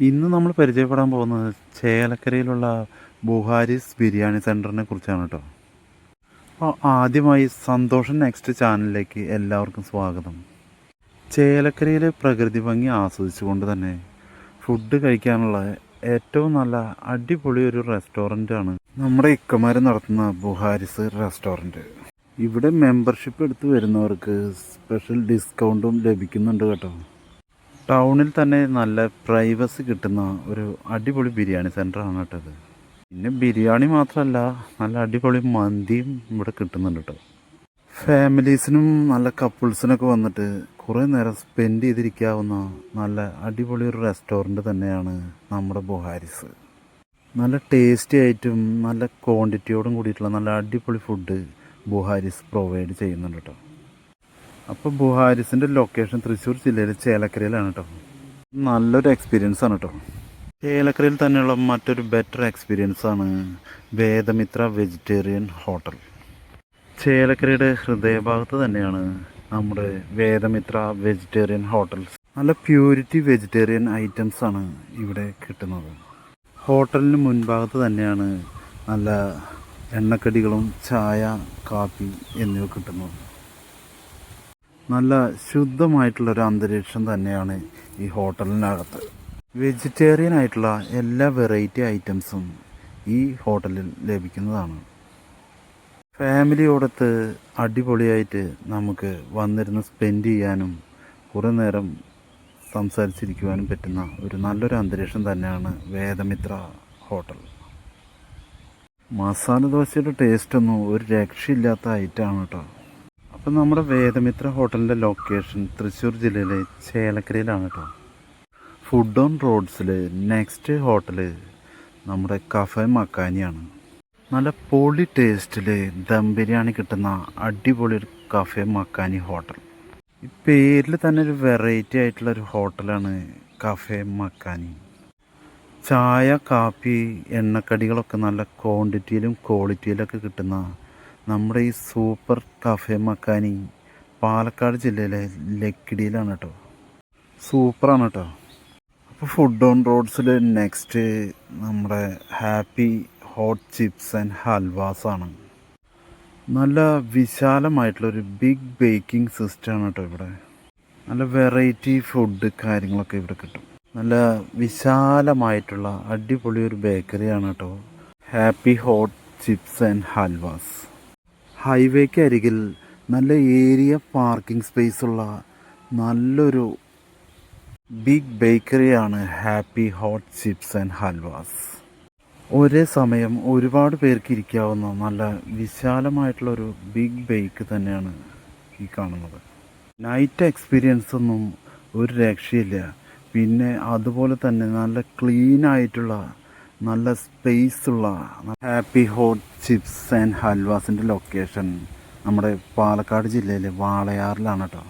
ഇന്ന് നമ്മൾ പരിചയപ്പെടാൻ പോകുന്നത് ചേലക്കരയിലുള്ള ബുഹാരിസ് ബിരിയാണി സെന്ററിനെ കുറിച്ചാണ് കേട്ടോ. അപ്പോൾ ആദ്യമായി സന്തോഷം നെക്സ്റ്റ് ചാനലിലേക്ക് എല്ലാവർക്കും സ്വാഗതം. ചേലക്കരയിലെ പ്രകൃതി ഭംഗി ആസ്വദിച്ചുകൊണ്ട് തന്നെ ഫുഡ് കഴിക്കാനുള്ള ഏറ്റവും നല്ല അടിപൊളി ഒരു റെസ്റ്റോറന്റാണ് നമ്മുടെ ഇക്കമാർ നടത്തുന്ന ബുഹാരിസ് റെസ്റ്റോറന്റ് ഇവിടെ മെമ്പർഷിപ്പ് എടുത്ത് വരുന്നവർക്ക് സ്പെഷ്യൽ ഡിസ്കൗണ്ടും ലഭിക്കുന്നുണ്ട് കേട്ടോ. ടൗണിൽ തന്നെ നല്ല പ്രൈവസി കിട്ടുന്ന ഒരു അടിപൊളി ബിരിയാണി സെന്ററാണ് കേട്ടോ ഇത്. പിന്നെ ബിരിയാണി മാത്രമല്ല നല്ല അടിപൊളി മന്തിയും ഇവിടെ കിട്ടുന്നുണ്ട് കേട്ടോ. ഫാമിലീസിനും നല്ല കപ്പിൾസിനൊക്കെ വന്നിട്ട് കുറേ നേരം സ്പെൻഡ് ചെയ്തിരിക്കാവുന്ന നല്ല അടിപൊളി ഒരു റെസ്റ്റോറന്റ് തന്നെയാണ് നമ്മുടെ ബുഹാരിസ്. നല്ല ടേസ്റ്റി ആയിട്ടും നല്ല ക്വാണ്ടിറ്റിയോടും കൂടിയിട്ടുള്ള നല്ല അടിപൊളി ഫുഡ് ബുഹാരിസ് പ്രൊവൈഡ് ചെയ്യുന്നുണ്ട് കേട്ടോ. അപ്പോൾ ബുഹാരിസിന്റെ ലൊക്കേഷൻ തൃശ്ശൂർ ജില്ലയിലെ ചേലക്കരയിലാണ് കേട്ടോ നല്ലൊരു എക്സ്പീരിയൻസ് ആണ് കേട്ടോ ചേലക്കരയിൽ തന്നെയുള്ള മറ്റൊരു ബെറ്റർ എക്സ്പീരിയൻസ് ആണ് വേദമിത്ര വെജിറ്റേറിയൻ ഹോട്ടൽ ചേലക്കരയുടെ ഹൃദയഭാഗത്ത് തന്നെയാണ് നമ്മുടെ വേദമിത്ര വെജിറ്റേറിയൻ ഹോട്ടൽസ് നല്ല പ്യൂരിറ്റി വെജിറ്റേറിയൻ ഐറ്റംസ് ആണ് ഇവിടെ കിട്ടുന്നത്. ഹോട്ടലിന് മുൻഭാഗത്ത് തന്നെയാണ് നല്ല എണ്ണക്കടികളും ചായ കാപ്പി എന്നിവ കിട്ടുന്നത്. നല്ല ശുദ്ധമായിട്ടുള്ള ഒരു അന്തരീക്ഷം തന്നെയാണ് ഈ ഹോട്ടലിനകത്ത്. വെജിറ്റേറിയൻ ആയിട്ടുള്ള എല്ലാ വെറൈറ്റി ഐറ്റംസും ഈ ഹോട്ടലിൽ ലഭിക്കുന്നതാണ്. ഫാമിലിയോടത്ത് അടിപൊളിയായിട്ട് നമുക്ക് വന്നിരുന്ന് സ്പെൻഡ് ചെയ്യാനും കുറേ നേരം സംസാരിച്ചിരിക്കുവാനും പറ്റുന്ന ഒരു നല്ലൊരു അന്തരീക്ഷം തന്നെയാണ് വേദമിത്ര ഹോട്ടൽ. മസാല ദോശയുടെ ടേസ്റ്റൊന്നും ഒരു രക്ഷയില്ലാത്ത ഐറ്റമാണ് കേട്ടോ. അപ്പം നമ്മുടെ വേദമിത്ര ഹോട്ടലിന്റെ ലൊക്കേഷൻ തൃശ്ശൂർ ജില്ലയിലെ ചേലക്കരയിലാണ് കേട്ടോ. ഫുഡ് ഓൺ റോഡ്സിൽ നെക്സ്റ്റ് ഹോട്ടൽ നമ്മുടെ കഫേ മക്കാനിയാണ് നല്ല പൊളി ടേസ്റ്റിൽ ദം ബിരിയാണി കിട്ടുന്ന അടിപൊളി ഒരു കഫേ മക്കാനി ഹോട്ടൽ. ഈ പേരിൽ തന്നെ ഒരു വെറൈറ്റി ആയിട്ടുള്ള ഒരു ഹോട്ടലാണ് കഫേ മക്കാനി ചായ കാപ്പി എണ്ണക്കടികളൊക്കെ നല്ല ക്വാണ്ടിറ്റിയിലും ക്വാളിറ്റിയിലൊക്കെ കിട്ടുന്ന നമ്മുടെ ഈ സൂപ്പർ കഫേ മക്കാനി പാലക്കാട് ജില്ലയിലെ ലക്കിടിയിലാണ് കേട്ടോ. സൂപ്പറാണ് കേട്ടോ. അപ്പോൾ ഫുഡ് ഓൺ റോഡ്സിൽ നെക്സ്റ്റ് നമ്മുടെ happy hot chips and halwas ആണ്. നല്ല വിശാലമായിട്ടുള്ളൊരു ബിഗ് ബേക്കിംഗ് സിസ്റ്റമാണ് കേട്ടോ ഇവിടെ. നല്ല വെറൈറ്റി ഫുഡ് കാര്യങ്ങളൊക്കെ ഇവിടെ കിട്ടും. നല്ല വിശാലമായിട്ടുള്ള അടിപൊളി ഒരു ബേക്കറിയാണ് കേട്ടോ. Happy hot chips and halwas. ഹൈവേക്ക് അരികിൽ നല്ല ഏരിയ പാർക്കിംഗ് സ്പേസ് ഉള്ള നല്ലൊരു big ബേക്കറിയാണ് happy hot chips and halwas ഒരേ സമയം ഒരുപാട് പേർക്ക് ഇരിക്കാവുന്ന നല്ല വിശാലമായിട്ടുള്ളൊരു ബിഗ് ബേക്ക് തന്നെയാണ് ഈ കാണുന്നത്. നൈറ്റ് എക്സ്പീരിയൻസ് ഒന്നും ഒരു രക്ഷയില്ല. പിന്നെ അതുപോലെ തന്നെ നല്ല ക്ലീൻ ആയിട്ടുള്ള നല്ല സ്പേസ് ഉള്ള ഹാപ്പി ഹോട്ട് ചിപ്സ് ആൻഡ് ഹൽവാസിന്റെ ലൊക്കേഷൻ നമ്മുടെ പാലക്കാട് ജില്ലയിലെ വാളയാറിലാണ് കേട്ടോ